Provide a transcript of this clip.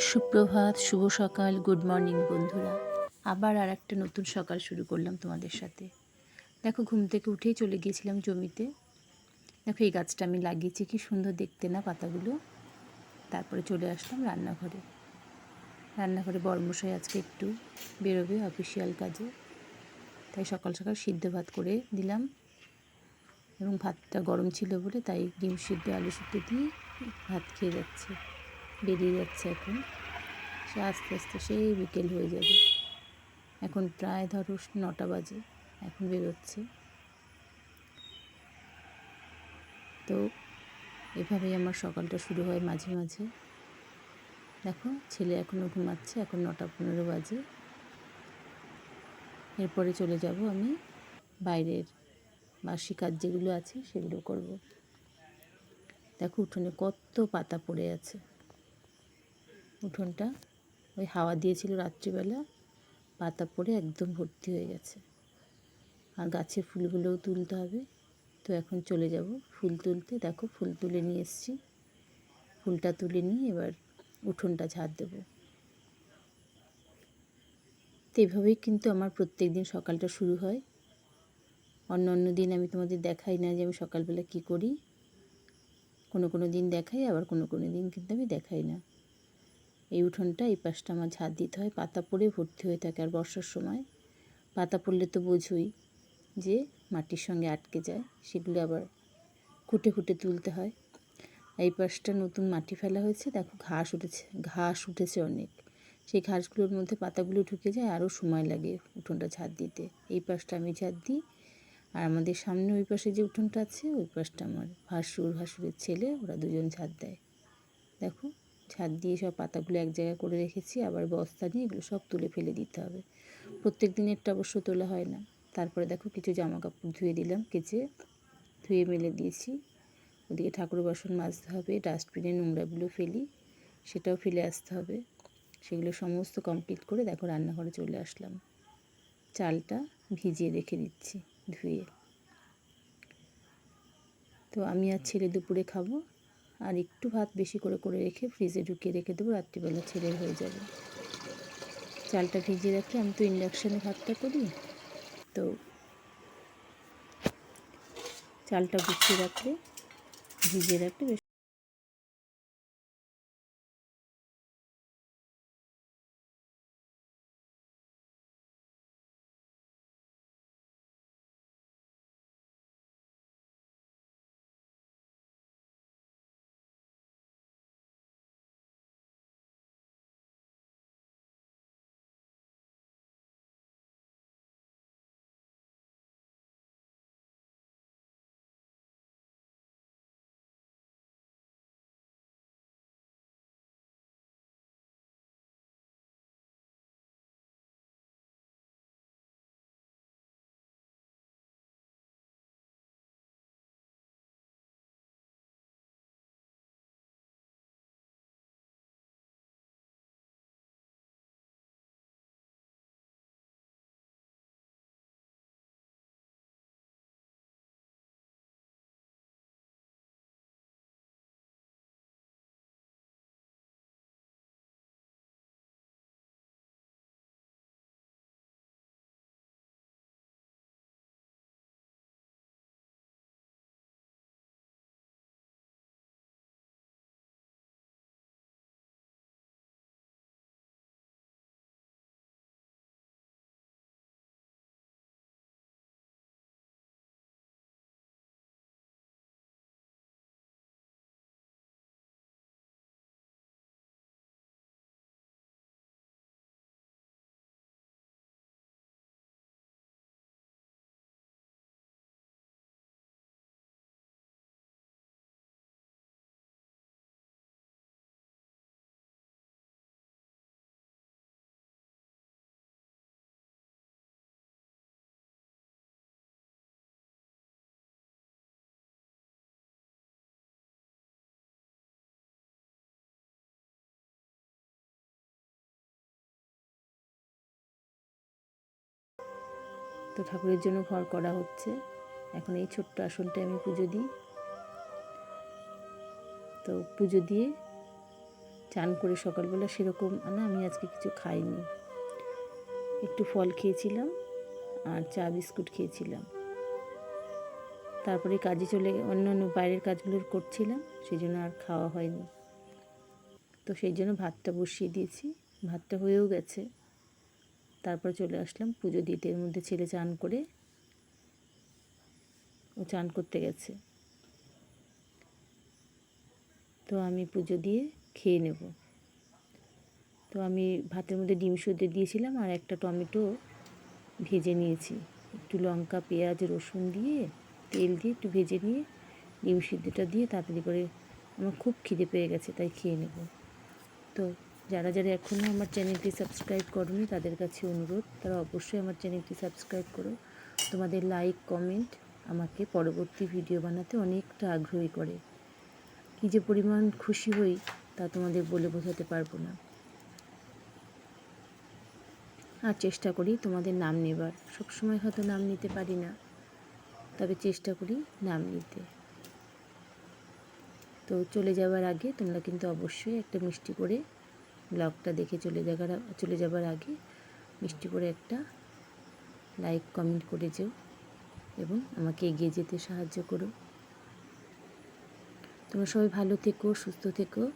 সুপ্রভাত, শুভ সকাল good morning বন্ধুরা। আবার আর একটা নতুন সকাল শুরু করলাম তোমাদের সাথে। দেখো, ঘুম থেকে উঠেই চলে গিয়েছিলাম জমিতে। দেখো, এই গাছটা আমি লাগিয়েছি, কি সুন্দর দেখতে না পাতাগুলো। তারপরে চলে আসলাম রান্নাঘরে। রান্নাঘরে বর্মশাই আজকে একটু বেরোবে অফিসিয়াল কাজে। তাই সকাল সকাল সিদ্ধ ভাত করে দিলাম। এবং ভাতটা গরম ছিল বলে তাই ডিম সিদ্ধ, আলু সিদ্ধ দিয়ে ভাত খেয়ে যাচ্ছে। বেরিয়ে যাচ্ছে এখন। সে আস্তে আস্তে সেই বিকেল হয়ে যাবে। এখন প্রায় ধরো নটা বাজে, এখন বেরোচ্ছে। তো এভাবেই আমার সকালটা শুরু হয় মাঝে মাঝে। দেখো, ছেলে এখনও ঘুমাচ্ছে, এখন নটা পনেরো বাজে। এরপরে চলে যাব আমি বাইরের বাসি কাজ যেগুলো আছে সেগুলো করব। দেখো উঠোনে কত পাতা পড়ে আছে। উঠোনটা ওই হাওয়া দিয়েছিল রাত্রিবেলা, পাতা পড়ে একদম ভর্তি হয়ে গেছে। আর গাছের ফুলগুলোও তুলতে হবে। তো এখন চলে যাব ফুল তুলতে। দেখো ফুল তুলে নিয়ে এসেছি। ফুলটা তুলে নিয়ে এবার উঠোনটা ঝাড় দেবো। তো এভাবেই কিন্তু আমার প্রত্যেক দিন সকালটা শুরু হয়। অন্য অন্য দিন আমি তোমাদের দেখাই না যে আমি সকালবেলা কী করি। কোনো কোনো দিন দেখাই, আবার কোনো কোনো দিন কিন্তু আমি দেখাই না। এই উঠোনটা এই পাশটা আমার ঝাঁট দিতে হয়। পাতা পড়ে ভর্তি হয়ে থাকে আর বর্ষার সময়। পাতা পড়লে তো বোঝই যে মাটির সঙ্গে আটকে যায়, সেগুলো আবার খুঁটে খুঁটে তুলতে হয়। এই পাশটা নতুন মাটি ফেলা হয়েছে। দেখো ঘাস উঠেছে ঘাস উঠেছে অনেক। সেই ঘাসগুলোর মধ্যে পাতাগুলো ঢুকে যায়, আরও সময় লাগে উঠোনটা ঝাঁট দিতে। এই পাশটা আমি ঝাঁট দিই আর আমাদের সামনে ওই পাশে যে উঠোনটা আছে, ওই পাশটা আমার ভাসুর, ভাসুরের ছেলে, ওরা দুজন ঝাঁট দেয়। দেখো ছাদ দিয়ে সব পাতাগুলো এক জায়গায় করে রেখেছি, আবার বস্তা নিয়ে এগুলো সব তুলে ফেলে দিতে হবে। প্রত্যেক দিনেরটা অবশ্য তোলা হয় না। তারপরে দেখো কিছু জামা কাপড় ধুয়ে দিলাম, কেচে ধুয়ে মেলে দিয়েছি। ওদিকে ঠাকুর বাসন মাজতে হবে, ডাস্টবিনে নোংরাগুলো ফেলি, সেটাও ফেলে আসতে হবে। সেগুলো সমস্ত কমপ্লিট করে দেখো রান্নাঘরে চলে আসলাম। চালটা ভিজিয়ে রেখে দিচ্ছি ধুয়ে। তো আমি আর ছেলে দুপুরে খাব আর একটু ভাত বেশি করে করে রেখে ফ্রিজে ঢুকিয়ে রেখে দেবো, রাত্রিবেলা ছেড়ে হয়ে যাবে। চালটা ভিজিয়ে রাখি, আমি তো ইন্ডাকশানে ভাতটা করি। তো চালটা গুছিয়ে রাখলে, ভিজিয়ে রাখলে বেশ তো ঠাকুরের জন্য ঘর করা হচ্ছে। এখন এই ছোট্ট আসনটায় আমি পুজো দিই। তো পুজো দিয়ে চান করে সকালবেলা সেরকম না আমি আজকে কিছু খাইনি। একটু ফল খেয়েছিলাম আর চা, বিস্কুট খেয়েছিলাম। তারপরে কাজে চলে অন্য অন্য বাইরের কাজগুলো করছিলাম সেই জন্য আর খাওয়া হয়নি। তো সেই জন্য ভাতটা বসিয়ে দিয়েছি। ভাতটা হয়েও গেছে। তারপর চলে আসলাম পুজো দিতে। এর মধ্যে ছেলে চান করে ও চান করতে গেছে। তো আমি পুজো দিয়ে খেয়ে নেব। তো আমি ভাতের মধ্যে ডিম সুদ্ধে দিয়েছিলাম আর একটা টমেটো ভেজে নিয়েছি। একটু লঙ্কা, পেঁয়াজ, রসুন দিয়ে, তেল দিয়ে একটু ভেজে নিয়ে ডিম সিদ্ধটা দিয়ে তাড়াতাড়ি করে আমার খুব খিদে পেয়ে গেছে, তাই খেয়ে নেব। তো যারা যারা এখনও আমার চ্যানেলটি সাবস্ক্রাইব করনি, তাদের কাছে অনুরোধ, তারা অবশ্যই আমার চ্যানেলটি সাবস্ক্রাইব করো। তোমাদের লাইক, কমেন্ট আমাকে পরবর্তী ভিডিও বানাতে অনেকটা আগ্রহী করে। কী যে পরিমাণ খুশি হই, তা তোমাদের বলে বোঝাতে পারব না। আর চেষ্টা করি তোমাদের নাম নেবার। সবসময় হয়তো নাম নিতে পারি না, তবে চেষ্টা করি নাম নিতে। তো চলে যাওয়ার আগে তোমরা কিন্তু অবশ্যই একটা মিষ্টি করে ব্লগটা দেখে চলে যাওয়ার চলে যাবার আগে মিষ্টি করে একটা লাইক, কমেন্ট করে যেও এবং আমাকে এগিয়ে যেতে সাহায্য করো। তোমরা সবাই ভালো থেকো, সুস্থ থেকো।